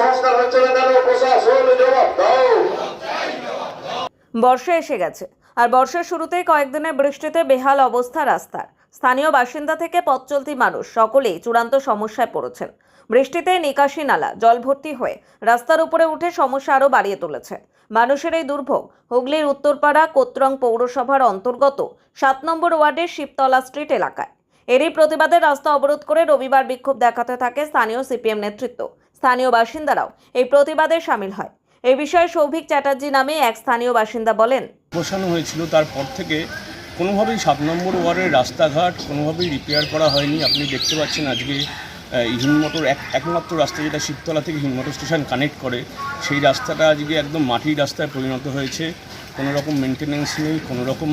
সংস্কার হচ্ছে না কেন প্রশাসন জবাব দাও। বর্ষা এসে গেছে, আর বর্ষার শুরুতেই কয়েকদিনের বৃষ্টিতে বেহাল অবস্থা রাস্তার। স্থানীয় বাসিন্দা থেকে পথ চলতি মানুষ, সকলেই চূড়ান্ত সমস্যায় পড়েছেন। বৃষ্টিতে নিকাশি নালা, জল ভর্তি হয়ে রাস্তার উপরে উঠে সমস্যা আরও বাড়িয়ে তুলেছে। মানুষের এই দুর্ভোগ, হুগলির উত্তরপাড়া কোত্রং পৌরসভার অন্তর্গত সাত নম্বর ওয়ার্ডের শিবতলা স্ট্রিট এলাকায়। এরই প্রতিবাদে রাস্তা অবরোধ করে রবিবার বিক্ষোভ দেখাতে থাকে স্থানীয় সিপিএম নেতৃত্ব। স্থানীয় বাসিন্দারাও এই প্রতিবাদে সামিল হয়। এই বিষয়ে সৌভিক চ্যাটার্জি নামে এক স্থানীয় বাসিন্দা বলেন, বসানো হয়েছিল, তারপর থেকে কোনোভাবেই সাত নম্বর ওয়ার্ডের রাস্তাঘাট কোনোভাবেই রিপেয়ার করা হয়নি। আপনি দেখতে পাচ্ছেন আজকে হিমমোটর এক, একমাত্র রাস্তা যেটা শিবতলা থেকে হিমমোটর স্টেশন কানেক্ট করে, সেই রাস্তাটা আজকে একদম মাটির রাস্তায় পরিণত হয়েছে। কোনো রকম মেনটেনেন্স নেই কোনো রকম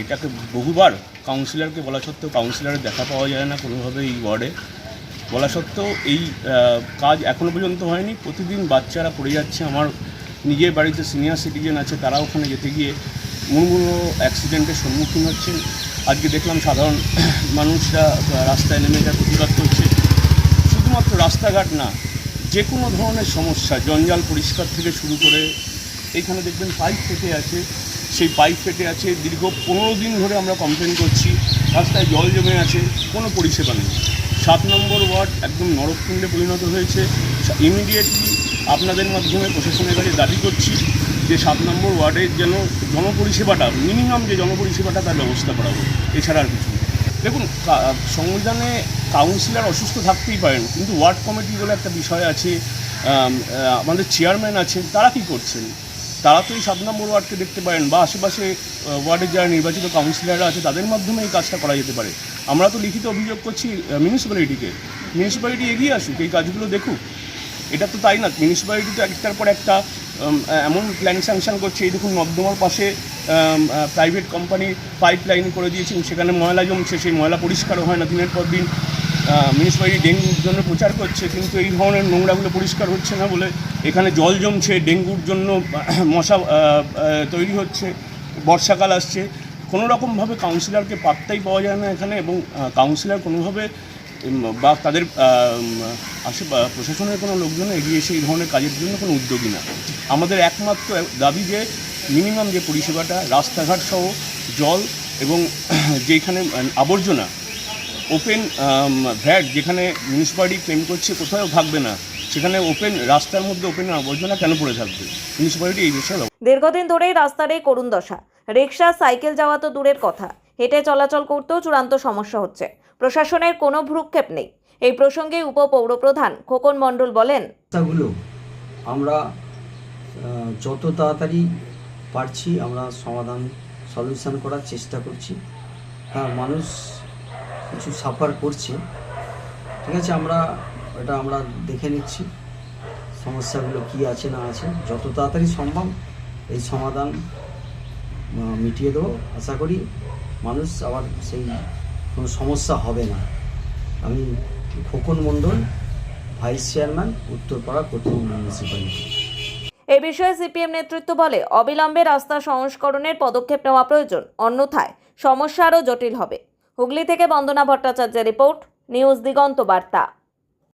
এটাকে বহুবার কাউন্সিলরকে বলা সত্ত্বেও কাউন্সিলরের দেখা পাওয়া যায় না কোনোভাবে এই ওয়ার্ডে। বলা সত্ত্বেও এই কাজ এখনও পর্যন্ত হয়নি। প্রতিদিন বাচ্চারা পড়ে যাচ্ছে। আমার নিজের বাড়িতে সিনিয়র সিটিজেন আছে তারা ওখানে যেতে গিয়ে মুড়মুড়ো অ্যাক্সিডেন্টের সম্মুখীন হচ্ছেন আজকে দেখলাম সাধারণ মানুষরা রাস্তায় নেমে এটা প্রতিবাদ করছে। শুধুমাত্র রাস্তাঘাট না যে কোনো ধরনের সমস্যা, জঞ্জাল পরিষ্কার থেকে শুরু করে, এখানে দেখবেন পাইপ ফেটে আছে। সেই পাইপ ফেটে আছে, দীর্ঘ পনেরো দিন ধরে আমরা কমপ্লেন করছি। রাস্তায় জল জমে আছে, কোনো পরিষেবা নেই। সাত নম্বর ওয়ার্ড একদম নরককুণ্ডে পরিণত হয়েছে। ইমিডিয়েটলি আপনাদের মাধ্যমে প্রশাসনের কাছে দাবি করছি যে সাত নম্বর ওয়ার্ডের যেন জনপরিষেবাটা মিনিমাম যে জনপরিষেবাটা তার ব্যবস্থা করা হোক, এছাড়া আর কিছু দেখুন সংবিধানে কাউন্সিলর অসুস্থ থাকতেই পারেন, কিন্তু ওয়ার্ড কমিটি বলে একটা বিষয় আছে আমাদের চেয়ারম্যান আছেন, তারা কি করছেন? তারা তো এই সাত নম্বর ওয়ার্ডকে দেখতে পারেন বা আশেপাশে ওয়ার্ডের যারা নির্বাচিত কাউন্সিলররা আছে, তাদের মাধ্যমে এই কাজটা করা যেতে পারে। আমরা তো লিখিত অভিযোগ করছি মিউনিসিপ্যালিটিকে মিউনিসিপ্যালিটি এগিয়ে আসুক, এই কাজগুলো দেখুক। এটা তো তাই না মিউনিসিপ্যালিটি তো একটার পর একটা এমন প্ল্যান স্যাংশন করছে, এই দেখুন নর্দমার পাশে প্রাইভেট কোম্পানি পাইপ লাইন করে দিয়েছেন, সেখানে ময়লা জমছে, সেই ময়লা পরিষ্কারও হয় না দিনের পর দিন। মিউনিসিপ্যালিটি ডেঙ্গুর জন্য প্রচার করছে, কিন্তু এই ধরনের নোংরাগুলো পরিষ্কার হচ্ছে না বলে এখানে জল জমছে ডেঙ্গুর জন্য মশা তৈরি হচ্ছে, বর্ষাকাল আসছে। কোনো রকমভাবে কাউন্সিলরকে পাত্তাই পাওয়া যায় না এখানে এবং কাউন্সিলর কোনোভাবে বা তাদের আশে প্রশাসনের কোনো লোকজন এগিয়ে এসে এই ধরনের কাজের জন্য কোনো উদ্যোগী না। আমাদের একমাত্র দাবি যে মিনিমাম যে পরিষেবাটা, রাস্তাঘাট সহ জল এবং যেখানে, আবর্জনা ওপেন ভ্যাট যেখানে মিউনিসিপ্যালিটি ক্লেম করছে কোথাও থাকবে না। সেখানে ওপেন রাস্তার মধ্যে ওপেন আবর্জনা কেন পড়ে থাকবে? মিউনিসিপ্যালিটি এই বিষয়ে দীর্ঘদিন ধরেই রাস্তার এই করুণ দশা। রিক্সা সাইকেল যাওয়া তো দূরের কথা। হেঁটে চলাচল করতেও চূড়ান্ত সমস্যা হচ্ছে। প্রশাসনের কোনো ভ্রুক্ষেপ নেই। এই প্রসঙ্গে উপপৌরপ্রধান খোকন মণ্ডল বলেন সমস্যাগুলো আমরা যত তাড়াতাড়ি পারছি আমরা সমাধান সলিউশন করার চেষ্টা করছি। হ্যাঁ মানুষ কিছু সাফার করছে। ঠিক আছে, আমরা, এটা আমরা দেখে নিচ্ছি, সমস্যাগুলো কি আছে, না আছে। যত তাড়াতাড়ি সম্ভব এই সমাধান মিটিয়ে দেবো। আশা করি মানুষ আবার সেই কোনো সমস্যা হবে না। আমি খোকন মণ্ডল ভাইস চেয়ারম্যান উত্তরপাড়া প্রথম মিউনিসিপ্যালিটি এ বিষয়ে সিপিএম নেতৃত্ব বলে, অবিলম্বে রাস্তা সংস্করণের পদক্ষেপ নেওয়া প্রয়োজন। অন্যথায় সমস্যা আরও জটিল হবে। হুগলি থেকে বন্দনা ভট্টাচার্যের রিপোর্ট নিউজ দিগন্ত বার্তা।